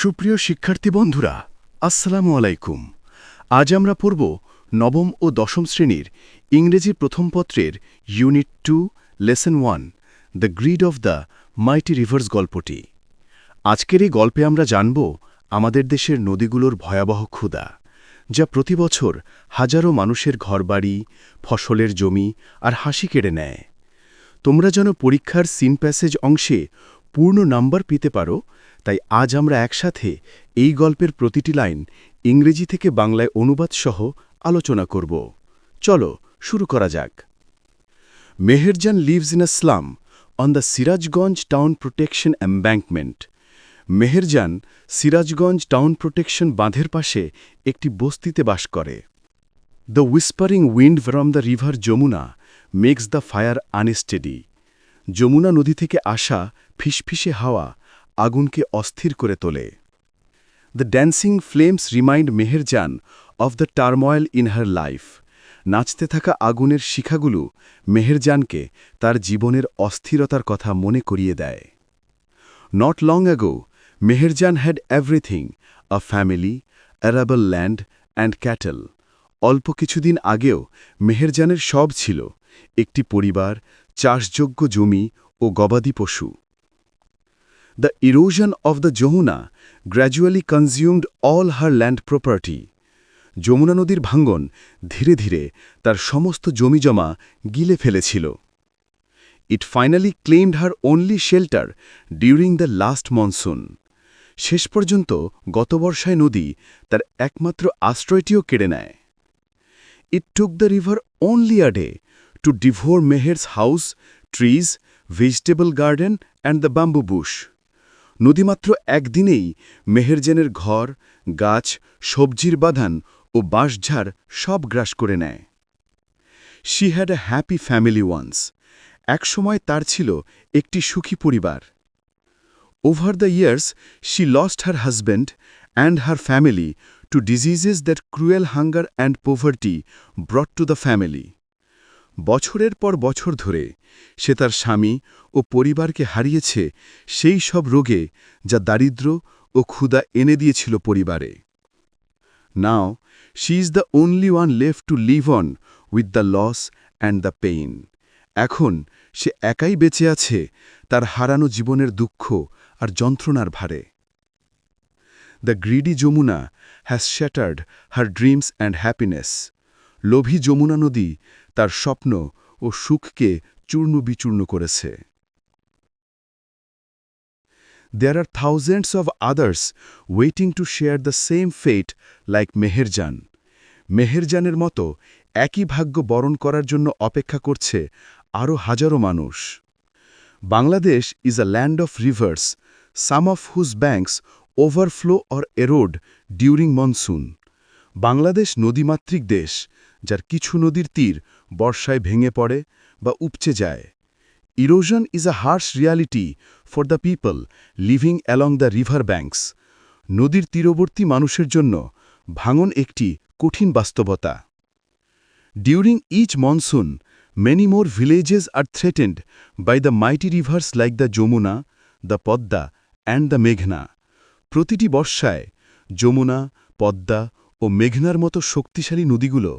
সুপ্রিয় শিক্ষার্থী বন্ধুরা, আসসালামু আলাইকুম। আজ আমরা পড়ব নবম ও দশম শ্রেণির ইংরেজি প্রথম পত্রের unit two, lesson one, the greed of the mighty rivers গল্পটি। আজকের এই গল্পে আমরা জানব আমাদের দেশের নদীগুলোর ভয়াবহ ক্ষুধা, যা প্রতি বছর হাজারো মানুষের ঘরবাড়ি, ফসলের জমি আর হাসি কেড়ে নেয়। তোমরা যেন পরীক্ষার সিন প্যাসেজ অংশে পূর্ণ নাম্বার পেতে পারো, তাই আজ আমরা একসাথে এই গল্পের প্রতিটি লাইন ইংরেজি থেকে বাংলায় অনুবাদ সহ আলোচনা করব। চলো শুরু করা যাক। Meherjan lives in a slum on the Sirajganj town protection embankment. Meherjan Sirajganj town protection বাঁধের পাশে একটি বস্তিতে বাস করে। The whispering wind from the river Jamuna makes the fire unsteady. Jamuna নদী থেকে আসা ফিসফিসে হাওয়া আগুনকে অস্থির করে তোলে। The dancing flames remind Meherjan of the turmoil in her life নাচতে থাকা আগুনের শিখাগুলো মেহেরজানকে তার জীবনের অস্থিরতার কথা মনে করিয়ে দেয়। Not long ago Meherjan had everything a family arable land and cattle অল্প কিছুদিন আগেও মেহেরজানের সব ছিল একটি পরিবার, চাষযোগ্য জমি ও গবাদি পশু। The erosion of the Jamuna gradually consumed all her land property Jamuna নদীর ভাঙ্গন ধীরে ধীরে তার সমস্ত জমিজমা গিলে ফেলেছিল। It finally claimed her only shelter during the last monsoon শেষ পর্যন্ত গত বর্ষায় নদী তার একমাত্র আশ্রয়টিও কেড়ে নেয়। It took the river only a day to devour Meher's house trees vegetable garden and the bamboo bush নদীমাত্র একদিনেই মেহেরজেনের ঘর, গাছ, সবজির বাধান ও বাঁশঝাড় সব গ্রাস করে নেয়। She had a happy family once একসময় তার ছিল একটি সুখী পরিবার। Over the years she lost her husband and her family to diseases that cruel hunger and poverty brought to the family বছরের পর বছর ধরে সে তার স্বামী ও পরিবারকে হারিয়েছে সেই সব রোগে যা দারিদ্র ও ক্ষুধা এনে দিয়েছিল পরিবারে। Now she is the only one left to live on with the loss and the pain এখন সে একাই বেঁচে আছে তার হারানো জীবনের দুঃখ আর যন্ত্রণার ভারে। The greedy Jamuna has shattered her dreams and happiness লোভী যমুনা নদী তার স্বপ্ন ও সুখকে চূর্ণ বিচূর্ণ করেছে। There are thousands of others waiting to share the same fate like Meherjaan মেহেরজানের মতো একই ভাগ্য বরণ করার জন্য অপেক্ষা করছে আরও হাজারো মানুষ। Bangladesh is a land of rivers some of whose banks overflow or erode during monsoon Bangladesh নদীমাতৃক দেশ, যার কিছু নদীর তীর বর্ষায় ভেঙে পড়ে বা উপচে যায়। Erosion is a harsh reality for the people living along the river banks নদীর তীরবর্তী মানুষের জন্য ভাঙন একটি কঠিন বাস্তবতা। During each monsoon many more villages are threatened by the mighty rivers like the Jamuna the Padma and the মেঘনা প্রতিটি বর্ষায় যমুনা, পদ্মা ও মেঘনার মতো শক্তিশালী নদীগুলো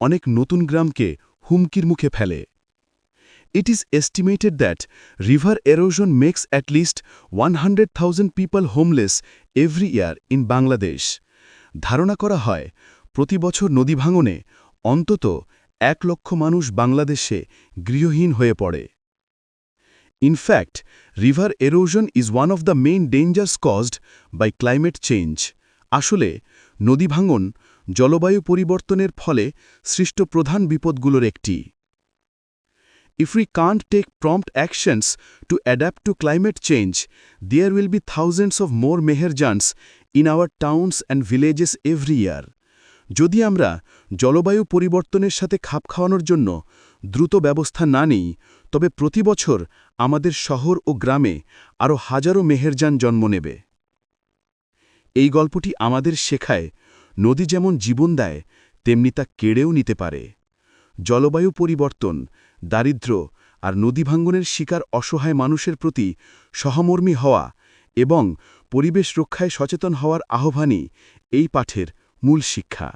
অনেক নতুন গ্রামকে হুমকির মুখে ফেলে। It is estimated that river erosion makes at least one hundred thousand people homeless every year in Bangladesh ধারণা করা হয়, প্রতি বছর নদী ভাঙনে অন্তত এক লক্ষ মানুষ বাংলাদেশে গৃহহীন হয়ে পড়ে। In fact river erosion is one of the main dangers caused by climate change আসলে নদীভাঙ্গন জলবায়ু পরিবর্তনের ফলে সৃষ্ট প্রধান বিপদগুলোর একটি। If you can't take prompt actions to adapt to climate change there will be thousands of more Meherjans in our towns and villages every year যদি আমরা জলবায়ু পরিবর্তনের সাথে খাপ খাওয়ানোর জন্য দ্রুত ব্যবস্থা না নিই, তবে প্রতি বছর আমাদের শহর ও গ্রামে আরও হাজারো মেহেরজান জন্ম নেবে। এই গল্পটি আমাদের শেখায়, নদী যেমন জীবন দেয়, তেমনি তা কেড়েও নিতে পারে। জলবায়ু পরিবর্তন, দারিদ্র্য আর নদী ভাঙ্গনের শিকার অসহায় মানুষের প্রতি সহমর্মী হওয়া এবং পরিবেশ রক্ষায় সচেতন হওয়ার আহ্বানই এই পাঠের মূল শিক্ষা।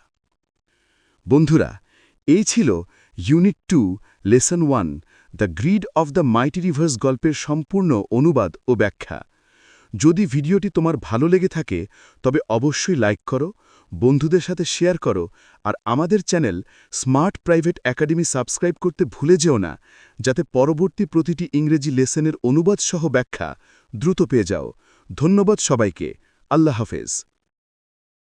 বন্ধুরা, এই ছিল unit two lesson one the greed of the mighty rivers গল্পের সম্পূর্ণ অনুবাদ ও ব্যাখ্যা। যদি ভিডিওটি তোমার ভালো লেগে থাকে, তবে অবশ্যই লাইক করো, বন্ধুদের সাথে শেয়ার করো, আর আমাদের channel smart private academy subscribe করতে ভুলে যেও না, যাতে পরবর্তী প্রতিটি ইংরেজি লেসনের অনুবাদ সহ ব্যাখ্যা দ্রুত পেয়ে যাও। ধন্যবাদ সবাইকে। আল্লাহ হাফেজ।